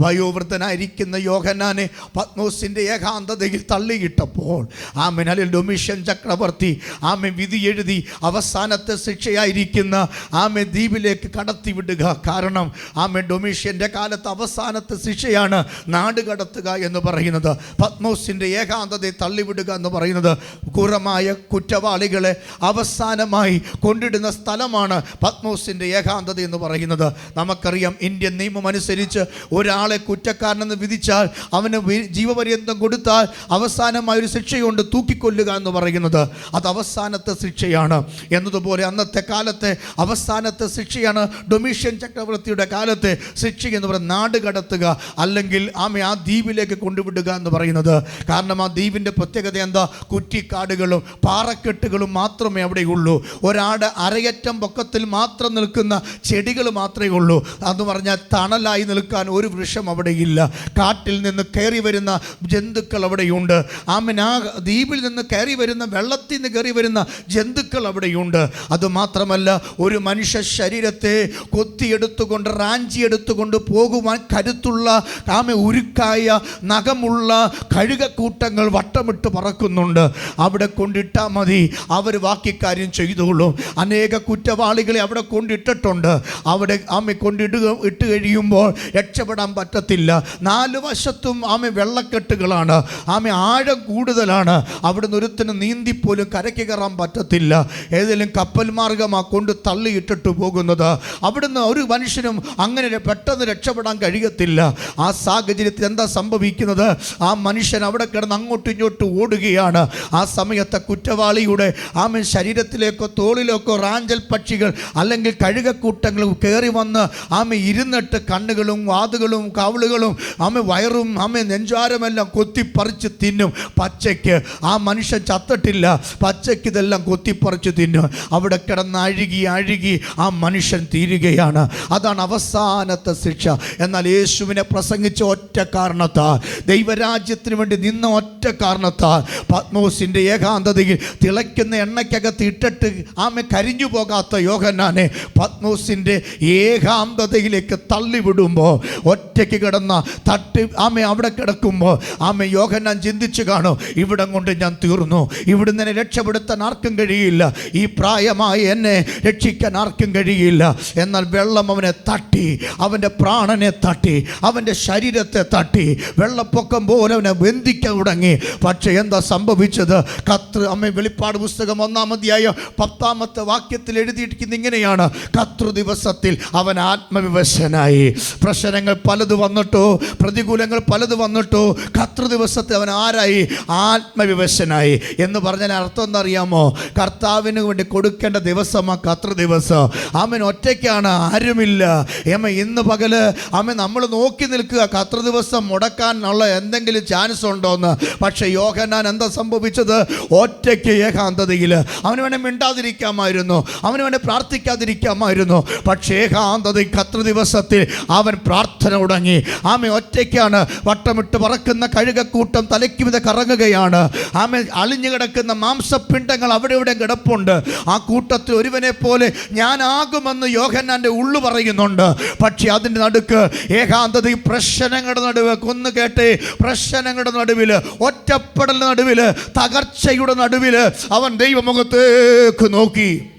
വയോവൃദ്ധനായിരിക്കുന്ന യോഹന്നാനെ പത്മോസിന്റെ ഏകാന്തതയിൽ തള്ളിയിട്ടപ്പോൾ ആമൻ അല്ലെ ഡൊമിഷ്യൻ ചക്രവർത്തി ആമെ വിധി എഴുതി അവസാനത്തെ ശിക്ഷയായിരിക്കുന്ന ആമെ ദ്വീപിലേക്ക് കടത്തിവിടുക. കാരണം ആമെ ഡൊമിഷ്യന്റെ കാലത്ത് അവസാനത്തെ ശിക്ഷയാണ് നാട് കടത്തുക എന്ന് പറയുന്നത്. പത്മോസിന്റെ ഏകാന്തതയെ തള്ളിവിടുക എന്ന് പറയുന്നത് ക്രൂരമായ കുറ്റവാളികളെ അവസാനമായി കൊണ്ടിടുന്ന സ്ഥലമാണ് പത്മോസിന്റെ ഏകാന്തത എന്ന് പറയുന്നത്. നമുക്കറിയാം ഇന്ത്യൻ നിയമം അനുസരിച്ച് ഒരാളെ കുറ്റക്കാരനെന്ന് വിധിച്ചാൽ അവന് ജീവപര്യന്തം കൊടുത്താൽ അവസാനമായ ഒരു ശിക്ഷയുണ്ട് തൂക്കിക്കൊല്ലുക എന്ന് പറയുന്നത്. അത് അവസാനത്തെ ശിക്ഷയാണ്. എന്നതുപോലെ അന്നത്തെ കാലത്തെ അവസാനത്തെ ശിക്ഷയാണ് ഡൊമീഷ്യൻ ചക്രവർത്തിയുടെ കാലത്തെ ശിക്ഷ എന്ന് പറയുന്നത് നാട് കടത്തുക അല്ലെങ്കിൽ ആമെ ആ ദ്വീപിലേക്ക് കൊണ്ടുവിടുക എന്ന് പറയുന്നത്. കാരണം ആ ദ്വീപിന്റെ പ്രത്യേകത എന്താ? കുറ്റിക്കാടുകളും പാറക്കെട്ടുകളും മാത്രമേ അവിടെയുള്ളൂ. ഒരാട് അരയറ്റം പൊക്കത്തിൽ മാത്രം നിൽക്കുന്ന ചെടികൾ മാത്രമേ ഉള്ളൂ. എന്ന് പറഞ്ഞാൽ തണലായി നിൽക്കാൻ ഒരു വൃക്ഷം അവിടെയില്ല. കാട്ടിൽ നിന്ന് കയറി വരുന്ന ജന്തുക്കൾ അവിടെയുണ്ട്. ആമൻ ആ ദ്വീപിൽ നിന്ന് കയറി വരുന്ന വെള്ളത്തിൽ നിന്ന് കയറി വരുന്ന ജന്തുക്കൾ അവിടെയുണ്ട്. അതുമാത്രമല്ല ഒരു മനുഷ്യ ശരീരത്തെ കൊത്തിയെടുത്തുകൊണ്ട് റാഞ്ചിയെടുത്തുകൊണ്ട് പോകുവാൻ കരുത്തുള്ള ആമ ഉരുക്കായ നഖമുള്ള കഴുകക്കൂട്ടങ്ങൾ വട്ടമിട്ട് പറക്കുന്നുണ്ട്. അവിടെ കൊണ്ടിട്ടാൽ മതി. അവർ ബാക്കിക്കാര്യം ചെയ്തോളും. അനേക കുറ്റവാളികളെ അവിടെ കൊണ്ടിട്ടിട്ടുണ്ട്. അവിടെ ആമ കൊണ്ടിടുക ഇട്ട് കഴിയുമ്പോൾ രക്ഷപ്പെടാൻ പറ്റത്തില്ല. നാല് വശത്തും ആമ വെള്ളക്കെട്ടുകളാണ്. ആമ ആഴം കൂടുതലാണ്. അവിടെ നിന്ന് ഒരുത്തിന് നീന്തിപ്പോലും കരയ്ക്ക് കയറാൻ പറ്റത്തില്ല. ഏതെങ്കിലും കപ്പൽ മാർഗമാണ് കൊണ്ട് തള്ളിയിട്ടിട്ട് പോകുന്നത്. അവിടുന്ന് ഒരു മനുഷ്യനും അങ്ങനെ പെട്ടെന്ന് രക്ഷപ്പെടാൻ കഴിയത്തില്ല. ആ സാഹചര്യത്തിൽ എന്താ സംഭവിക്കുന്നത്? ആ മനുഷ്യൻ അവിടെ കിടന്ന് അങ്ങോട്ടും ഇങ്ങോട്ടും ഓടുകയാണ്. ആ സമയത്തെ കുറ്റവാളിയുടെ ആമ ശരീരത്തിലേക്കോ തോളിലേക്കോ റാഞ്ചൽ പക്ഷികൾ അല്ലെങ്കിൽ കഴുകക്കൂട്ടങ്ങളും കയറി വന്ന് ആമ ഇരുന്നിട്ട് കണ്ണുകളും വാതുകളും കാവളുകളും ആമ വയറും ആമ നെഞ്ചാരമെല്ലാം കൊത്തിപ്പറിച്ച് തിന്നും. പച്ചയ്ക്ക് ആ മനുഷ്യൻ ചത്തിട്ടില്ല. പച്ചയ്ക്ക് ഇതെല്ലാം കൊത്തിപ്പറിച്ച് തിന്നും. അവിടെ കിടന്ന് അഴുകി അഴുകി ആ മനുഷ്യൻ തീരുകയാണ്. അതാണ് അവസാനത്തെ ശിക്ഷ. എന്നാൽ യേശുവിനെ പ്രസംഗിച്ച ഒറ്റ കാരണത്താൽ ദൈവരാജ്യത്തിന് വേണ്ടി നിന്ന ഒറ്റ കാരണത്താൽ പത്മോസിന്റെ ഏകാന്തതയിൽ തിളയ്ക്കുന്ന എണ്ണയ്ക്കകത്ത് ഇട്ടിട്ട് ആമെ കരിഞ്ഞു പോകാത്ത യോഗനാനെ പത്മോസിന്റെ ഏകാന്തതയിലേക്ക് തള്ളിവിടുമ്പോൾ ഒറ്റയ്ക്ക് കിടന്ന തട്ടി ആമ അവിടെ കിടക്കുമ്പോൾ ആമെ യോഹന്നാൻ ചിന്തിച്ചു കാണും ഇവിടം കൊണ്ട് ഞാൻ തീർന്നു. ഇവിടുന്ന് എന്നെ രക്ഷപ്പെടുത്താൻ ആർക്കും കഴിയില്ല. ഈ പ്രായമായി എന്നെ രക്ഷിക്കാൻ ആർക്കും കഴിയില്ല. എന്നാൽ വെള്ളം അവനെ തട്ടി അവന്റെ പ്രാണനെ തട്ടി അവന്റെ ശരീരത്തെ തട്ടി വെള്ളപ്പൊക്കം പോലെ അവനെ ബന്ധിക്കാൻ തുടങ്ങി. പക്ഷേ എന്താ സംഭവിച്ചത്? കത്ത് അമ്മ വെളിപ്പാട് പുസ്തകം ഒന്നാമതിയായ പത്താമത്തെ വാക്യത്തിൽ എഴുതിയിരിക്കുന്ന ഇങ്ങനെയാണ്. കത്രു ദിവസത്തിൽ അവൻ ആത്മവിവശനായി. പ്രശ്നങ്ങൾ പലത് വന്നിട്ടോ. പ്രതികൂലങ്ങൾ പലത് വന്നിട്ടോ. കത്ര ദിവസത്തെ അവൻ ആരായി? ആത്മവിവശനായി. എന്ന് പറഞ്ഞാൽ അർത്ഥം എന്നറിയാമോ കർത്താവിന് വേണ്ടി കൊടുക്കേണ്ട ദിവസമാണ് കത്ര ദിവസം. അവൻ ഒറ്റയ്ക്കാണ് ആരുമില്ല. ഏമ ഇന്ന് പകൽ അമ്മ നമ്മൾ നോക്കി നിൽക്കുക. കത്ര ദിവസം മുടക്കാനുള്ള എന്തെങ്കിലും ചാൻസ് ഉണ്ടോന്ന്. പക്ഷെ യോഹന്നാൻ എന്താ സംഭവിച്ചത്? ഒറ്റയ്ക്ക് ഏകാന്തതയിൽ. അവന് വേണേ മിണ്ടാതിരിക്കാമായിരുന്നു. അവന് വേണേ പ്രാർത്ഥിക്കാതിരിക്കാമായിരുന്നു. പക്ഷേ ഏകാന്തത കത്ര ദിവസത്തിൽ അവൻ പ്രാർത്ഥന തുടങ്ങി ആമ ഒറ്റയ്ക്കാണ് വട്ടമിട്ട് പറക്കുന്ന കഴുകക്കൂട്ടം തലയ്ക്ക് വിധ കറങ്ങുകയാണ്. ആമ അളിഞ്ഞു കിടക്കുന്ന മാംസപിണ്ഡങ്ങൾ അവിടെ ഇവിടെ കിടപ്പുണ്ട്. ആ കൂട്ടത്തിൽ ഒരുവനെ പോലെ ഞാനാകുമെന്ന് യോഹന്നാന്റെ ഉള്ളു പറയുന്നുണ്ട്. പക്ഷെ അതിന്റെ നടുക്ക് ഏകാന്തത ഈ പ്രശ്നങ്ങളുടെ നടുവ്. കൊന്നു കേട്ടേ പ്രശ്നങ്ങളുടെ നടുവിൽ ഒറ്റപ്പെടലിന്റെ നടുവിൽ തകർച്ചയുടെ നടുവിൽ അവൻ ദൈവമുഖത്തേക്ക് നോക്കി.